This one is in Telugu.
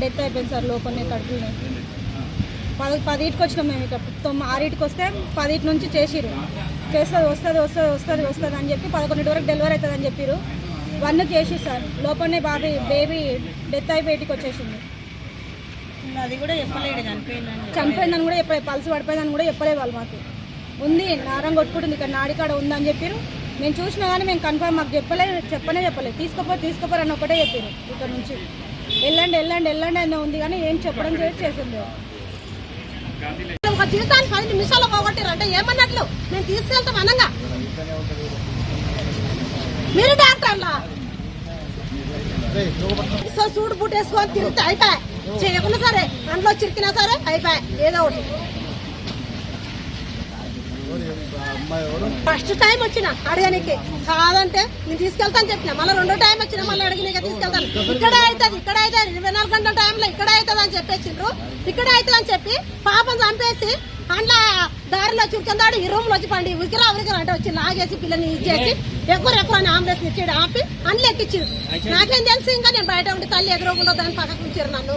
డెత్ అయిపోయింది సార్ లోపలనే కడుపులోనే పది పదిటికి వచ్చినాం మేము ఇక్కడ. తొమ్మిది ఆరింటికి వస్తే పదిటి నుంచి చేసిరు చేస్తుంది వస్తుంది వస్తుంది వస్తుంది వస్తుంది అని చెప్పి పదకొండింటి వరకు డెలివరీ అవుతుంది అని చెప్పారు వన్కి చేసి సార్. లోపలనే బాబీ బేబీ డెత్ అయి బయటికి వచ్చేసింది అది కూడా చెప్పలేడు చనిపోయిందని చనిపోయిందని కూడా చెప్పలేదు పల్స్ పడిపోయిందని కూడా చెప్పలేదు వాళ్ళు మాకు. ఉంది నారం కొట్టుకుంటుంది ఇక్కడ నాడికాడ ఉందని చెప్పారు మేము చూసినా కానీ మేము కన్ఫర్మ్ మాకు చెప్పలేదు చెప్పనే చెప్పలేదు. తీసుకోపో తీసుకోపోరు అని ఒకటే చెప్పారు ఇక్కడ నుంచి. వెళ్ళండి వెళ్ళండి వెళ్ళండి అని ఉంది కానీ ఏం చెప్పడం చేసింది. ఒక జీవితాన్ని నిమిషాలు పోగొట్టారు అంటే ఏమన్నట్లు? నేను తీసుకెళ్తాం అనంగా. మీరు డాక్టర్లా? సో సూడు బూట్ వేసుకొని తిరిగితే అయిపోయాయి. చేయకుండా సరే అందులో చిరికినా సరే అయిపోయాయి. ఏదో ఒకటి. ఫస్ట్ టైం వచ్చిన అడగనికి. కాదంటే నేను తీసుకెళ్తాను చెప్పిన. మళ్ళీ రెండో టైం వచ్చిన మళ్ళీ అడిగినాక తీసుకెళ్తాను. ఇక్కడే అవుతుంది ఇక్కడ అవుతుంది. ఇరవై నాలుగు గంటల టైంలో ఇక్కడ అవుతుంది అని చెప్పేసిండ్రు. ఇక్కడే అవుతుంది అని చెప్పి పాపం చంపేసి అందులో దారిలో చురుకుందాడు ఈ రూమ్లో వచ్చి పండి ఉరికిరా ఉరికిరా అంటే వచ్చి లాగేసి పిల్లని ఇచ్చేసి ఎక్కువ ఎక్కువ అని ఆంబులెన్స్ ఇచ్చాడు ఆపి అన్ని ఎక్కించారు నాకేం తెలిసి ఇంకా నేను బయట ఉండి తల్లి ఎదురుకుండా దాన్ని పక్కకు ఉంచారు నన్ను.